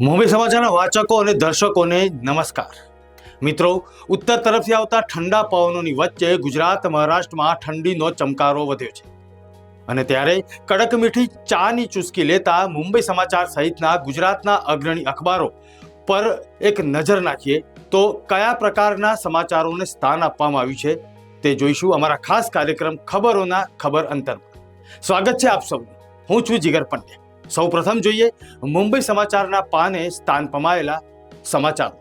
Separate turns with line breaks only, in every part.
મુંબઈ સમાચારના વાચકો અને દર્શકોને નમસ્કાર. મિત્રો, ઉત્તર તરફથી આવતા ઠંડા પવનોની વચ્ચે ગુજરાત, મહારાષ્ટ્રમાં ઠંડીનો ચમકારો વધ્યો છે. અને ત્યારે કડક મીઠી ચાની ચુસ્કી લેતા મુંબઈ સમાચાર સહિતના ગુજરાતના અગ્રણી અખબારો પર એક નજર નાખીએ તો કયા પ્રકારના સમાચારોને સ્થાન આપવામાં આવ્યું છે તે જોઈશું અમારા ખાસ કાર્યક્રમ ખબરોના ખબર અંતરમાં. સ્વાગત છે આપ સૌનું. હું છું જીગર પંડ્યા. સૌ પ્રથમ જોઈએ મુંબઈ સમાચારના પાને સ્થાન પમાયેલા સમાચારો.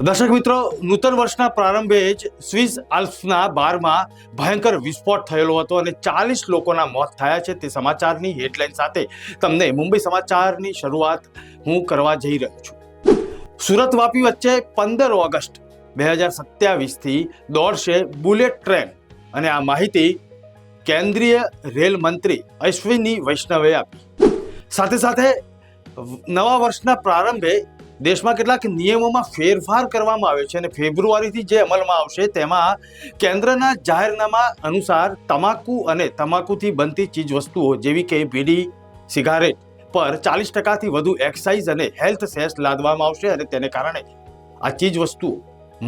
દર્શક મિત્રો, નૂતન વર્ષના પ્રારંભે જ સ્વિસ આલ્પ્સના બારમાં ભયંકર વિસ્ફોટ થયેલો હતો અને ચાલીસ લોકોના મોત થયા છે તે સમાચારની હેડલાઇન સાથે તમને મુંબઈ સમાચારની શરૂઆત હું કરવા જઈ રહ્યો છું. સુરત વાપી વચ્ચે પંદર ઓગસ્ટ બે હજાર સત્યાવીસથી દોડશે બુલેટ ટ્રેન અને આ માહિતી કેન્દ્રીય રેલ મંત્રી અશ્વિની વૈષ્ણવે આપી. સાથે સાથે નવા વર્ષના પ્રારંભે દેશમાં કેટલાક નિયમોમાં ફેરફાર કરવામાં આવ્યો છે અને ફેબ્રુઆરીથી જે અમલમાં આવશે તેમાં કેન્દ્રના જાહેરનામા અનુસાર તમાકુ અને તમાકુથી બનતી ચીજવસ્તુઓ જેવી કે બીડી, સિગારેટ પર ચાલીસ ટકાથી વધુ એક્સાઇઝ અને હેલ્થ સેસ લાદવામાં આવશે અને તેને કારણે આ ચીજ વસ્તુઓ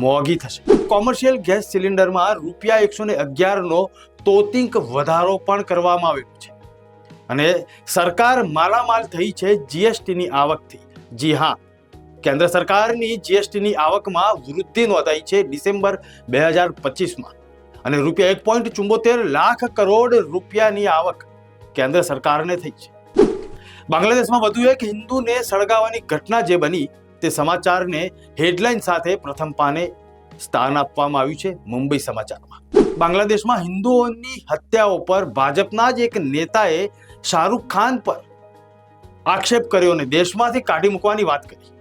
મોંઘી થશે. કોમર્શિયલ ગેસ સિલિન્ડરમાં રૂપિયા એકસો ને અગિયારનો તોતિંક વધારો પણ કરવામાં આવ્યો છે. અને સરકાર માલામાલ થઈ છે જીએસટીની આવકથી. જી હા, કેન્દ્ર સરકારની જીએસટીની આવકમાં વૃદ્ધિ નોંધાઈ છે ડિસેમ્બર બે હજાર પચીસમાં. અને રૂપિયા એક પોઈન્ટ ચુંબોતેર લાખ કરોડ રૂપિયાની આવક કેન્દ્ર સરકારને થઈ છે. બાંગ્લાદેશમાં વધુ એક હિન્દુને સળગાવવાની ઘટના જે બની તે સમાચારને હેડલાઇન સાથે પ્રથમ પાને સ્થાન આપવામાં આવ્યું છે મુંબઈ સમાચારમાં. બાંગ્લાદેશમાં હિન્દુઓની હત્યાઓ પર ભાજપના જ એક નેતાએ શાહરૂખ ખાન પર આક્ષેપ કર્યો અને દેશમાંથી કાઢી મૂકવાની વાત કરી.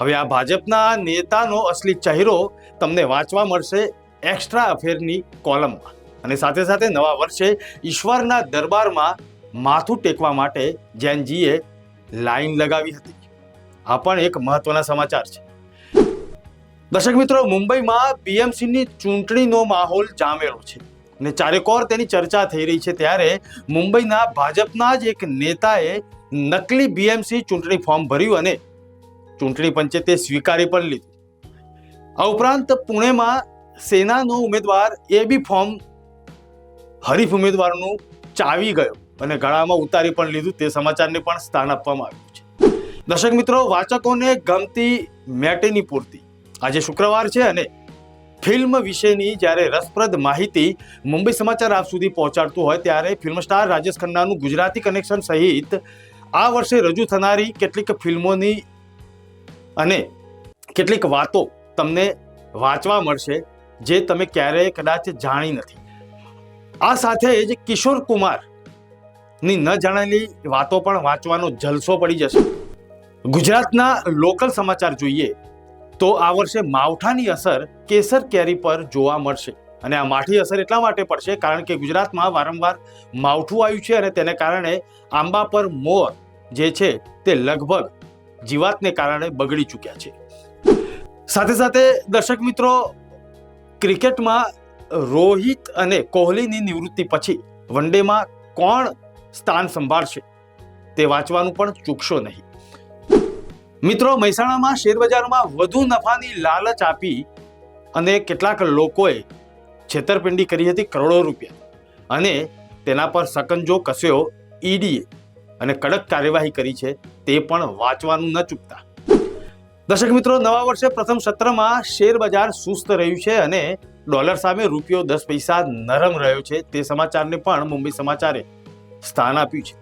હવે આ ભાજપના નેતાનો અસલી ચહેરો તમને વાંચવા મળશે એક્સ્ટ્રા અફેરની કોલમમાં. અને સાથે સાથે નવા વર્ષે ઈશ્વરના દરબારમાં માથું ટેકવા માટે જૈનજીએ લાઈન લગાવી હતી. આ પણ એક મહત્વના સમાચાર છે. દર્શક મિત્રો, મુંબઈમાં બીએમસીની ચૂંટણીનો માહોલ જામેલો છે. અને ચારેકોર તેની ચર્ચા થઈ રહી છે ત્યારે મુંબઈના ભાજપના જ એક નેતાએ નકલી બીએમસી ચૂંટણી ફોર્મ ભર્યું અને ચૂંટણી પંચે તે સ્વીકારી પણ લીધું. આ ઉપરાંત પુણેમાં સેનાનો ઉમેદવાર એ બી ફોર્મ હરીફ ઉમેદવારનું ચાવી ગયો અને ગળામાં ઉતારી પણ લીધું. તે સમાચારને પણ સ્થાન આપવામાં આવ્યું છે. દર્શક મિત્રો, વાચકોને ગમતી મેટેની પૂર્તિ. આજે શુક્રવાર છે અને ફિલ્મ વિશેની જ્યારે રસપ્રદ માહિતી મુંબઈ સમાચાર આપ સુધી પહોંચાડતું હોય ત્યારે ફિલ્મ સ્ટાર રાજેશ ખન્નાનું ગુજરાતી કનેક્શન સહિત આ વર્ષે રજૂ થનારી કેટલીક ફિલ્મોની અને કેટલીક વાતો તમને વાંચવા મળશે, જે તમે ક્યારેય કદાચ જાણી નથી. આ સાથે જ કિશોર કુમારની ન જાણેલી વાતો પણ વાંચવાનો જલસો પડી જશે. ગુજરાતના લોકલ સમાચાર જોઈએ તો આ વર્ષે માવઠાની અસર કેસર કેરી પર જોવા મળશે. અને આ માઠી અસર એટલા માટે પડશે કારણ કે ગુજરાતમાં વારંવાર માવઠું આવ્યું છે અને તેને કારણે આંબા પર મોર જે છે તે લગભગ જીવાતને કારણે બગડી ચૂક્યા છે. સાથે સાથે દર્શક મિત્રો, ક્રિકેટમાં રોહિત અને કોહલીની નિવૃત્તિ પછી વનડેમાં કોણ સ્થાન સંભાળશે તે વાંચવાનું પણ ચૂકશો નહીં. મિત્રો, મહેસાણામાં શેરબજારમાં વધુ નફાની લાલચ આપી અને કેટલાક લોકોએ છેતરપિંડી કરી હતી કરોડો રૂપિયા. અને તેના પર સકંજો કસ્યો ઈડીએ અને કડક કાર્યવાહી કરી છે તે પણ વાંચવાનું ન ચૂકતા. દર્શક મિત્રો, નવા વર્ષે પ્રથમ સત્રમાં શેરબજાર સુસ્ત રહ્યું છે અને ડોલર સામે રૂપિયો દસ પૈસા નરમ રહ્યો છે તે સમાચારને પણ મુંબઈ સમાચારે સ્થાન આપ્યું છે.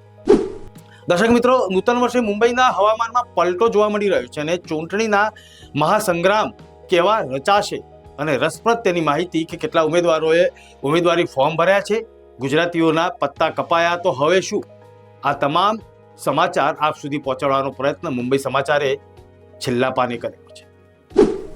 દર્શક મિત્રો, નૂતન વર્ષે મુંબઈના હવામાનમાં પલટો જોવા મળી રહ્યો છે અને ચૂંટણીના મહાસંગ્રામ કેવા રચાશે અને રસપ્રદ તેની માહિતી કે કેટલા ઉમેદવારોએ ઉમેદવારી ફોર્મ ભર્યા છે, ગુજરાતીઓના પત્તા કપાયા તો હવે શું? આ તમામ સમાચાર આપ સુધી પહોંચાડવાનો પ્રયત્ન મુંબઈ સમાચારે છેલ્લા પાને કર્યો છે.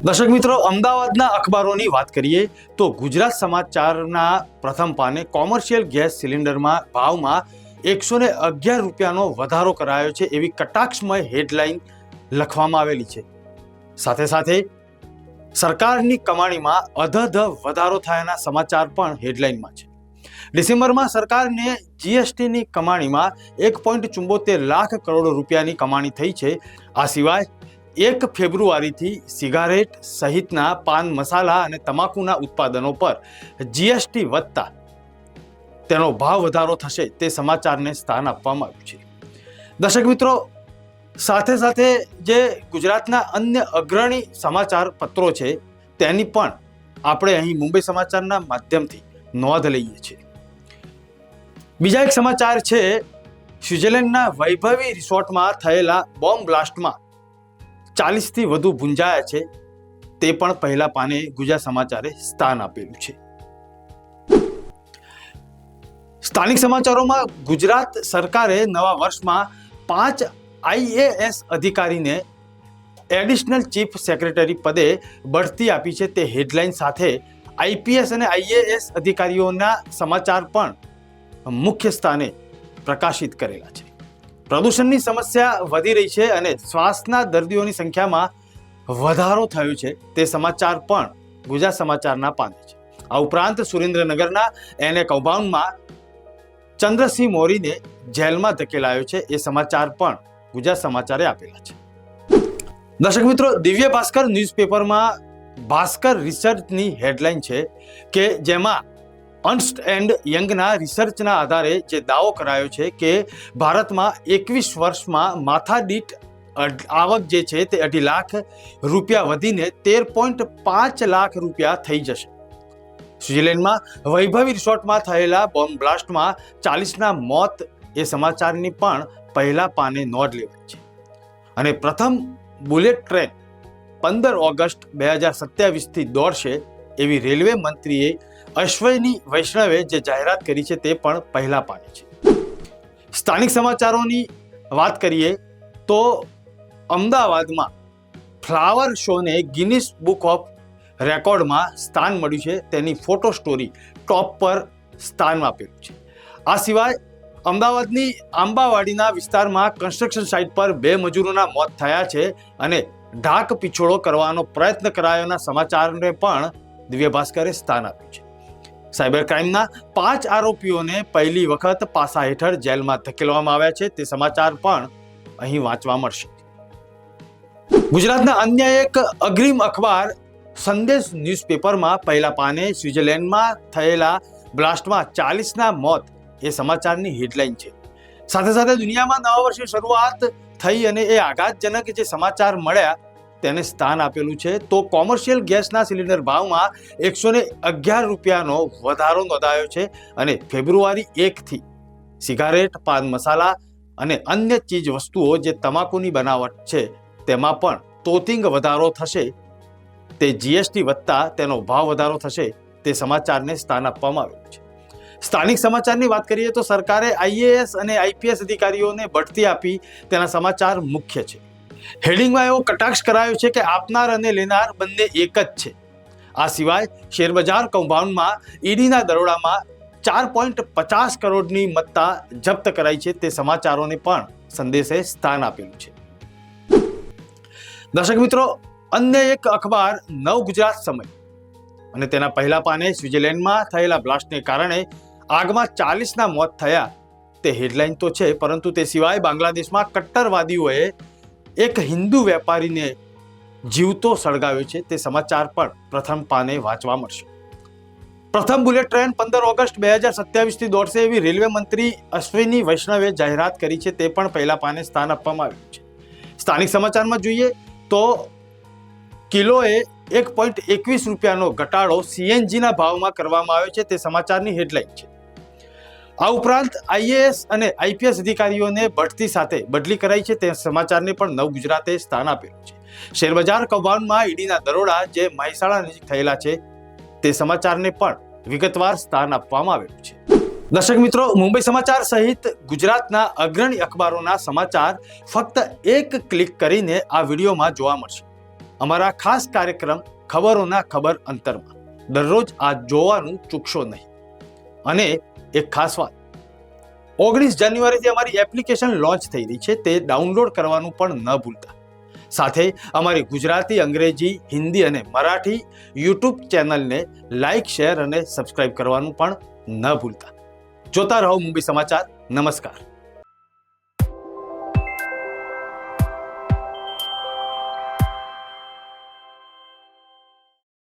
દર્શક મિત્રો, અમદાવાદના અખબારોની વાત કરીએ તો ગુજરાત સમાચારના પ્રથમ પાને કોમર્શિયલ ગેસ સિલિન્ડરમાં ભાવમાં એકસો ને અગિયાર રૂપિયાનો વધારો કરાયો છે એવી કટાક્ષમય હેડલાઇન લખવામાં આવેલી છે. સાથે સાથે સરકારની કમાણીમાં અધધ વધારો થયાના સમાચાર પણ હેડલાઇનમાં છે. ડિસેમ્બરમાં સરકારને જીએસટીની કમાણીમાં એક પોઈન્ટ ચુંબોતેર લાખ કરોડ રૂપિયાની કમાણી થઈ છે. આ સિવાય એક ફેબ્રુઆરીથી સિગારેટ સહિતના પાન મસાલા અને તમાકુના ઉત્પાદનો પર જીએસટી વધતા તેનો ભાવ વધારો થશે તે સમાચારને સ્થાન આપવામાં આવ્યું છે. દર્શક મિત્રો, સાથે સાથે જે ગુજરાતના અન્ય અગ્રણી સમાચાર પત્રો છે, તેની પણ આપણે અહીં મુંબઈ સમાચારના માધ્યમથી નોંધ લઈએ છીએ. બીજા એક સમાચાર છે, સ્વિટ્ઝરલેન્ડના વૈભવી રિસોર્ટમાં થયેલા બોમ્બ બ્લાસ્ટમાં ચાલીસથી વધુ ભૂંજાયા છે, તે પણ પહેલા પાને ગુજરાત સમાચારે સ્થાન આપેલું છે. સ્થાનિક સમાચારોમાં ગુજરાત સરકારે નવા વર્ષમાં પાંચ આઈએએસ અધિકારીને એડિશનલ ચીફ સેક્રેટરી પદે બઢતી આપી છે. તે હેડલાઇન સાથે આઈપીએસ અને આઈએએસ અધિકારીઓના સમાચાર પણ મુખ્ય સ્થાને પ્રકાશિત કરેલા છે. પ્રદૂષણની સમસ્યા વધી રહી છે અને શ્વાસના દર્દીઓની સંખ્યામાં વધારો થયો છે. તે સમાચાર પણ ગુજરાત સમાચારના પાને છે. આ ઉપરાંત સુરેન્દ્રનગરના એને કૌભાંડમાં ચંદ્રસિંહ મોરીને જેલમાં ધકેલાયો છે એ સમાચાર પણ ગુજરાત સમાચારે આપેલા છે. દર્શક મિત્રો, દિવ્ય ભાસ્કર ન્યૂઝપેપરમાં ભાસ્કર રિસર્ચની હેડલાઇન છે કે જેમાં અન્સ્ટ એન્ડ યંગના રિસર્ચના આધારે જે દાવો કરાયો છે કે ભારતમાં એકવીસ વર્ષમાં માથાદીઠ આવક જે છે તે અઢી લાખ રૂપિયા વધીને તેર પોઈન્ટ પાંચ લાખ રૂપિયા થઈ જશે. સ્વિટ્ઝરલેન્ડમાં વૈભવી રિસોર્ટમાં થયેલા બોમ્બ બ્લાસ્ટમાં ચાલીસના મોત એ સમાચારની પણ પહેલા પાને નોંધ લેવાય છે. અને પ્રથમ બુલેટ ટ્રેન પંદર ઓગસ્ટ બે હજાર સત્યાવીસથી દોડશે એવી રેલવે મંત્રીએ અશ્વની વૈષ્ણવે જે જાહેરાત કરી છે તે પણ પહેલા પાને છે. સ્થાનિક સમાચારોની વાત કરીએ તો અમદાવાદમાં ફ્લાવર શોને ગિનિસ બુક ઓફ રેકોર્ડમાં સ્થાન મળ્યું છે, તેની ફોટો સ્ટોરી ટોપ પર સ્થાન આપેલું છે. આ સિવાય અમદાવાદની આંબાવાડીના વિસ્તારમાં કન્સ્ટ્રક્શન સાઇટ પર બે મજૂરોના મોત થયા છે અને ઢાક પીછોડો કરવાનો પ્રયત્ન કરાયોના સમાચારને પણ દિવ્ય ભાસ્કરે સ્થાન આપ્યું છે. સાયબર ક્રાઇમના પાંચ આરોપીઓને પહેલી વખત પાસા હેઠળ જેલમાં ધકેલવામાં આવ્યા છે, તે સમાચાર પણ અહીં વાંચવા મળશે. ગુજરાતના અન્ય એક અગ્રીમ અખબાર સંદેશ ન્યૂઝપેપરમાં પહેલા પાને સ્વિટ્ઝરલેન્ડમાં થયેલા બ્લાસ્ટમાં ચાલીસના મોત એ સમાચારની હેડલાઇન છે. સાથે સાથે દુનિયામાં નવા વર્ષની શરૂઆત થઈ અને એ આઘાતજનક જે સમાચાર મળ્યા તેને સ્થાન આપેલું છે. તો કોમર્શિયલ ગેસના સિલિન્ડર ભાવમાં એકસો ને અગિયાર રૂપિયાનો વધારો નોંધાયો છે અને ફેબ્રુઆરી એકથી સિગારેટ, પાન મસાલા અને અન્ય ચીજ વસ્તુઓ જે તમાકુની બનાવટ છે તેમાં પણ તોતિંગ વધારો થશે તે જીએસટી વધતા તેનો ભાવ વધારો થશે તે સમાચારને સ્થાન આપવામાં આવ્યું છે. સ્થાનિક સમાચારની વાત કરીએ તો સરકારે આઈએએસ અને આઈપીએસ અધિકારીઓને બઢતી આપી તેના સમાચાર મુખ્ય છે. હેડિંગમાં એવો કટાક્ષ કરાયો છે કે આપનાર અને લેનાર બંને એક જ છે. આ સિવાય શેરબજાર કૌભાંડમાં ઈડીના દરોડામાં ચાર પોઈન્ટ પચાસ કરોડની મત્તા જપ્ત કરાઈ છે તે સમાચારોને પણ સંદેશે સ્થાન આપેલું છે. દર્શક મિત્રો અન્ય એક અખબાર, નવ ગુજરાત સમય. અને તેના પહેલા પાને સ્વિટ્ઝરલેન્ડમાં થયેલા બ્લાસ્ટને કારણે આગમાં ચાલીસના મોત થયા. તે હેડલાઇન તો છે, પરંતુ તે સિવાય બાંગ્લાદેશમાં કટ્ટરવાદીઓએ એક હિન્દુ વેપારીને જીવતો સળગાવ્યો છે. તે સમાચાર પણ પ્રથમ પાને વાંચવા મળશે. પ્રથમ બુલેટ ટ્રેન પંદર ઓગસ્ટ બે હજાર સત્યાવીસથી દોડશે એવી રેલવે મંત્રી અશ્વિની વૈષ્ણવે જાહેરાત કરી છે. તે પણ પહેલા પાને સ્થાન આપવામાં આવ્યું છે. સ્થાનિક સમાચારમાં જોઈએ તો કિલોએ એક પોઈન્ટ એકવીસ રૂપિયાનો ઘટાડો સીએનજીના ભાવમાં કરવામાં આવ્યો છે તે સમાચારની હેડલાઇન છે. આ ઉપરાંત આઈએએસ અને આઈપીએસ અધિકારીઓને બઢતી સાથે બદલી કરાઈ છે તે સમાચારને પણ નવ ગુજરાતે સ્થાન આપેલું છે. શેરબજાર કૌભાંડમાં ઈડીના દરોડા જે મહેસાણા નજીક થયેલા છે તે સમાચારને પણ વિગતવાર સ્થાન આપવામાં આવેલું છે. દર્શક મિત્રો, મુંબઈ સમાચાર સહિત ગુજરાતના અગ્રણી અખબારોના સમાચાર ફક્ત એક ક્લિક કરીને આ વિડીયોમાં જોવા મળશે. અમારા ખાસ કાર્યક્રમ ખબરોના ખબર અંતરમાં. દરરોજ આ જોવાનું ચૂકશો નહીં. અને એક ખાસ વાત. ઓગણીસ જાન્યુઆરીથી અમારી એપ્લિકેશન લોન્ચ થઈ રહી છે, તે ડાઉનલોડ કરવાનું પણ ન ભૂલતા. સાથે અમારી ગુજરાતી, અંગ્રેજી, હિન્દી અને મરાઠી યુટ્યુબ ચેનલને લાઇક શેર અને સબસ્ક્રાઇબ કરવાનું પણ ન ભૂલતા. જોતા રહો મુંબઈ સમાચાર. નમસ્કાર.